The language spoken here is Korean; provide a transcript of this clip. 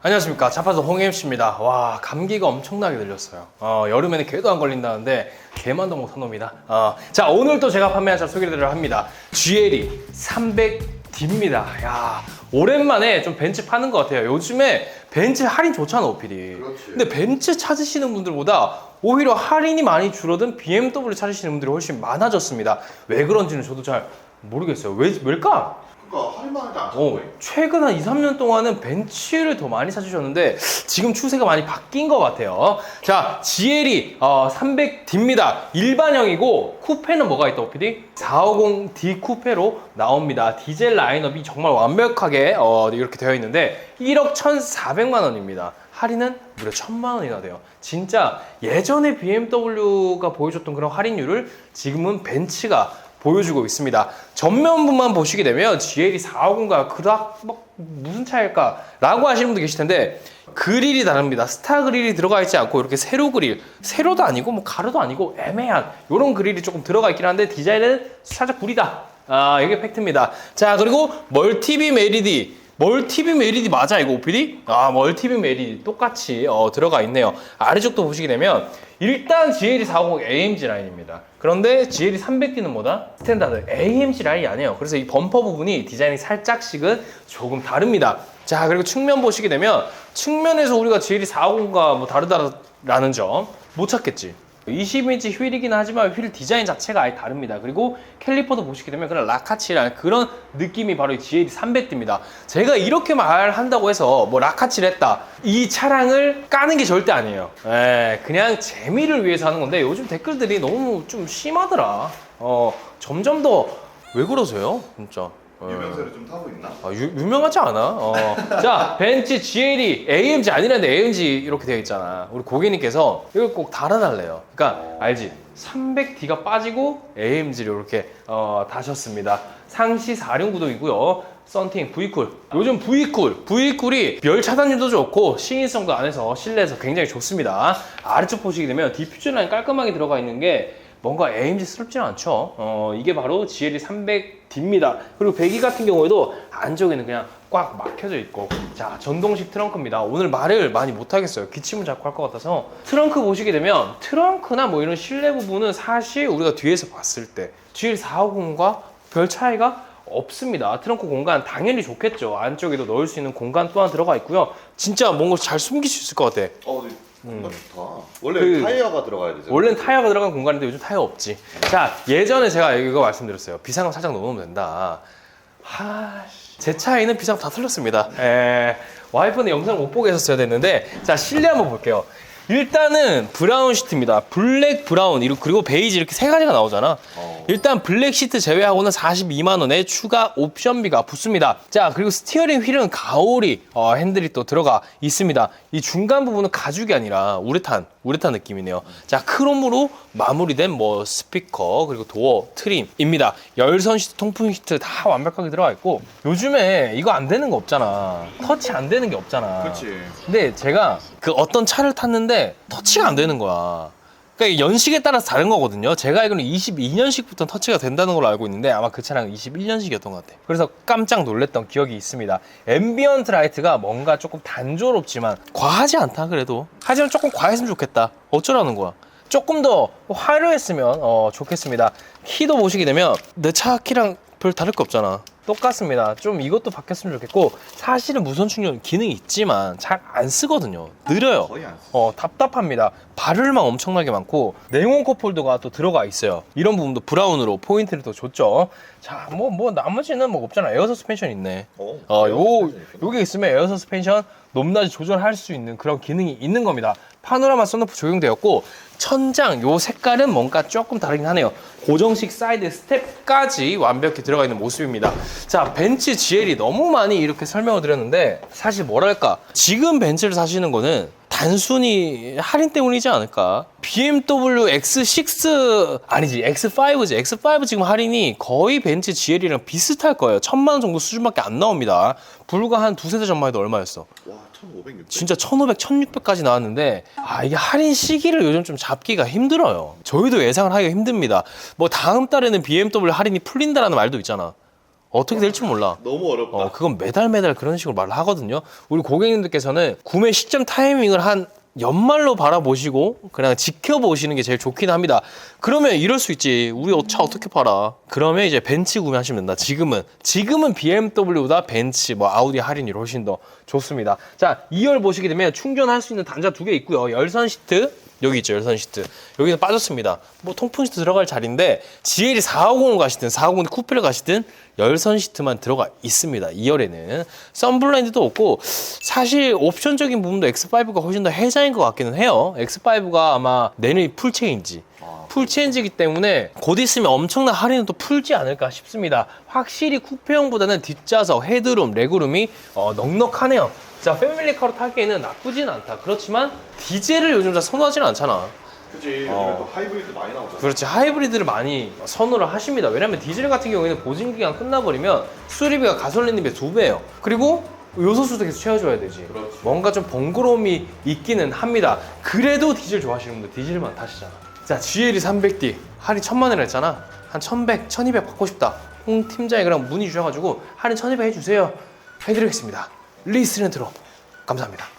안녕하십니까. 자파서 홍혜임씨입니다. 와 감기가 엄청나게 들렸어요. 어, 여름에는 개도 안 걸린다는데 개만도 못한 놈이다. 어, 자 오늘 또 제가 판매한 차 소개를 합니다. GLE 300D입니다. 야 오랜만에 좀 벤츠 파는 것 같아요. 요즘에 벤츠 할인 좋잖아 오피디. 그렇지. 근데 벤츠 찾으시는 분들보다 오히려 할인이 많이 줄어든 BMW 찾으시는 분들이 훨씬 많아졌습니다. 왜 그런지는 저도 잘 모르겠어요. 왜, 왜일까? 그러니까 할인만 하지 않죠. 어, 최근 한 2, 3년 동안은 벤츠를 더 많이 찾으셨는데 지금 추세가 많이 바뀐 것 같아요. 자, GLE 어, 300D입니다. 일반형이고 쿠페는 뭐가 있다, 오피디? 450D 쿠페로 나옵니다. 디젤 라인업이 정말 완벽하게 어, 이렇게 되어 있는데 1억 1,400만 원입니다. 할인은 무려 1,000만 원이나 돼요. 진짜 예전에 BMW가 보여줬던 그런 할인율을 지금은 벤츠가 보여주고 있습니다. 전면부만 보시게 되면 GLE 450과 그닥 막 무슨 차일까? 라고 하시는 분도 계실 텐데 그릴이 다릅니다. 스타 그릴이 들어가 있지 않고 이렇게 세로 그릴, 세로도 아니고 뭐 가로도 아니고 애매한 이런 그릴이 조금 들어가 있긴 한데 디자인은 살짝 구리다. 아 이게 팩트입니다. 자 그리고 멀티빔 LED 멀티빔 LED 맞아 이거 오피디? 아 멀티빔 LED 똑같이 어, 들어가 있네요. 아래쪽도 보시게 되면 일단 GLE 450 AMG 라인입니다. 그런데 GLE 300D는 뭐다? 스탠다드 AMG 라인이 아니에요. 그래서 이 범퍼 부분이 디자인이 살짝씩은 조금 다릅니다. 자 그리고 측면 보시게 되면 측면에서 우리가 GLE 450과 뭐 다르다라는 점 못 찾겠지 20인치 휠이긴 하지만 휠 디자인 자체가 아예 다릅니다. 그리고 캘리퍼도 보시게 되면 그런 라카치라는 그런 느낌이 바로 이 GLE 300D입니다. 제가 이렇게 말한다고 해서 뭐 라카치를 했다. 이 차량을 까는 게 절대 아니에요. 예, 그냥 재미를 위해서 하는 건데 요즘 댓글들이 너무 좀 심하더라. 어, 점점 더 왜 그러세요? 진짜. 예. 유명세를 좀 타고 있나? 아, 유, 유명하지 않아? 어. 자, 벤츠 GLE AMG 아니라는데 AMG 이렇게 되어 있잖아. 우리 고객님께서 이걸 꼭 달아달래요. 그러니까 알지? 300D가 빠지고 AMG를 이렇게 어, 다셨습니다. 상시 4륜 구동이고요. 썬팅 V쿨. 요즘 V쿨, V쿨이 열 차단율도 좋고 시인성도 안에서 실내에서 굉장히 좋습니다. 아래쪽 보시게 되면 디퓨저 라인 깔끔하게 들어가 있는 게 뭔가 AMG스럽지는 않죠. 어, 이게 바로 GLE 300D입니다. 그리고 배기 같은 경우에도 안쪽에는 그냥 꽉 막혀져 있고 자 전동식 트렁크입니다. 오늘 말을 많이 못하겠어요. 기침을 자꾸 할 것 같아서 트렁크 보시게 되면 트렁크나 뭐 이런 실내 부분은 사실 우리가 뒤에서 봤을 때 GLE 450과 별 차이가 없습니다. 트렁크 공간 당연히 좋겠죠. 안쪽에도 넣을 수 있는 공간 또한 들어가 있고요. 진짜 뭔가 잘 숨길 수 있을 것 같아. 어, 근 데 공간 좋다. 원래 그- 타이어가 들어가야 되잖아. 원래는 타이어가 들어간 공간인데 요즘 타이어 없지. 자, 예전에 제가 이거 말씀드렸어요. 비상금 살짝 넣으면 된다. 하, 제 차에는 비상금 다 틀렸습니다. 에, 와이프는 영상을 못 보게 했었어야 됐는데, 자, 실내 한번 볼게요. 일단은 브라운 시트입니다. 블랙, 브라운, 그리고 베이지 이렇게 세 가지가 나오잖아. 어. 일단 블랙 시트 제외하고는 42만 원의 추가 옵션비가 붙습니다. 자 그리고 스티어링 휠은 가오리 어, 핸들이 또 들어가 있습니다. 이 중간 부분은 가죽이 아니라 우레탄 우레탄 느낌이네요. 자 크롬으로 마무리된 뭐 스피커 그리고 도어 트림입니다. 열선 시트, 통풍 시트 다 완벽하게 들어가 있고 요즘에 이거 안 되는 거 없잖아. 터치 안 되는 게 없잖아. 그렇지. 근데 제가 그 어떤 차를 탔는데 터치가 안 되는 거야. 그러니까 연식에 따라서 다른 거거든요. 제가 알기로는 22년식부터 터치가 된다는 걸로 알고 있는데 아마 그 차량은 21년식이었던 것 같아요. 그래서 깜짝 놀랐던 기억이 있습니다. 앰비언트 라이트가 뭔가 조금 단조롭지만 과하지 않다 그래도. 하지만 조금 과했으면 좋겠다. 어쩌라는 거야. 조금 더 화려했으면 어, 좋겠습니다. 키도 보시게 되면 내 차 키랑 별 다를 거 없잖아. 똑같습니다. 좀 이것도 바뀌었으면 좋겠고 사실은 무선 충전 기능이 있지만 잘 안 쓰거든요. 느려요. 거의 안 써. 어 답답합니다. 발열만 엄청나게 많고 네온 컵홀더가 또 들어가 있어요. 이런 부분도 브라운으로 포인트를 더 줬죠. 자, 뭐 뭐 나머지는 뭐 없잖아. 에어 서스펜션 있네. 어, 어, 요. 요게 있으면 에어 서스펜션 높낮이 조절할 수 있는 그런 기능이 있는 겁니다. 파노라마 선루프 적용되었고 천장 요 색깔은 뭔가 조금 다르긴 하네요. 고정식 사이드 스텝까지 완벽히 들어가 있는 모습입니다. 자, 벤츠 GL이 너무 많이 이렇게 설명을 드렸는데 사실 뭐랄까 지금 벤츠를 사시는 거는 단순히 할인 때문이지 않을까? BMW X6 아니지 X5지 X5 지금 할인이 거의 벤츠 GL이랑 비슷할 거예요. 천만 원 정도 수준밖에 안 나옵니다. 불과 한 두세 달 전만 해도 얼마였어? 와, 1,500, 600. 진짜 1500, 1600까지 나왔는데 아 이게 할인 시기를 요즘 좀 잡기가 힘들어요. 저희도 예상을 하기가 힘듭니다. 뭐 다음 달에는 BMW 할인이 풀린다라는 말도 있잖아. 어떻게 될지 몰라. 너무 어렵다. 어, 그건 매달 매달 그런 식으로 말을 하거든요. 우리 고객님들께서는 구매 시점 타이밍을 한 연말로 바라보시고 그냥 지켜보시는 게 제일 좋긴 합니다. 그러면 이럴 수 있지. 우리 차 어떻게 팔아? 그러면 이제 벤츠 구매하시면 된다. 지금은 지금은 BMW보다 벤츠, 뭐 아우디 할인율 훨씬 더 좋습니다. 자, 2열 보시게 되면 충전할 수 있는 단자 두 개 있고요. 열선 시트 여기 있죠 열선 시트. 여기는 빠졌습니다. 뭐 통풍 시트 들어갈 자리인데 GL이 450을 가시든 450 쿠페를 가시든 열선 시트만 들어가 있습니다 2열에는. 썬블라인드도 없고 사실 옵션적인 부분도 X5가 훨씬 더 해자인 것 같기는 해요. X5가 아마 내년이 풀체인지. 아, 풀체인지기 때문에 곧 있으면 엄청난 할인은 또 풀지 않을까 싶습니다. 확실히 쿠페형보다는 뒷좌석, 헤드룸, 레그룸이 어, 넉넉하네요. 자, 패밀리카로 타기에는 나쁘진 않다. 그렇지만 디젤을 요즘 잘 선호하지는 않잖아. 그치. 요즘에 어. 또 하이브리드 많이 나오잖아. 그렇지 하이브리드를 많이 선호를 하십니다. 왜냐면 디젤 같은 경우에는 보증 기간 끝나버리면 수리비가 가솔린비의 두 배예요. 그리고 요소수도 계속 채워줘야 되지. 그렇지. 뭔가 좀 번거로움이 있기는 합니다. 그래도 디젤 좋아하시는 분들 디젤만 타시잖아. 자 GLE 300D 할인 천만 원을 했잖아. 한 1100, 1200 받고 싶다. 홍 팀장이 그럼 문의 주셔가지고 할인 1200 해주세요. 해드리겠습니다. 리스렌트로 감사합니다.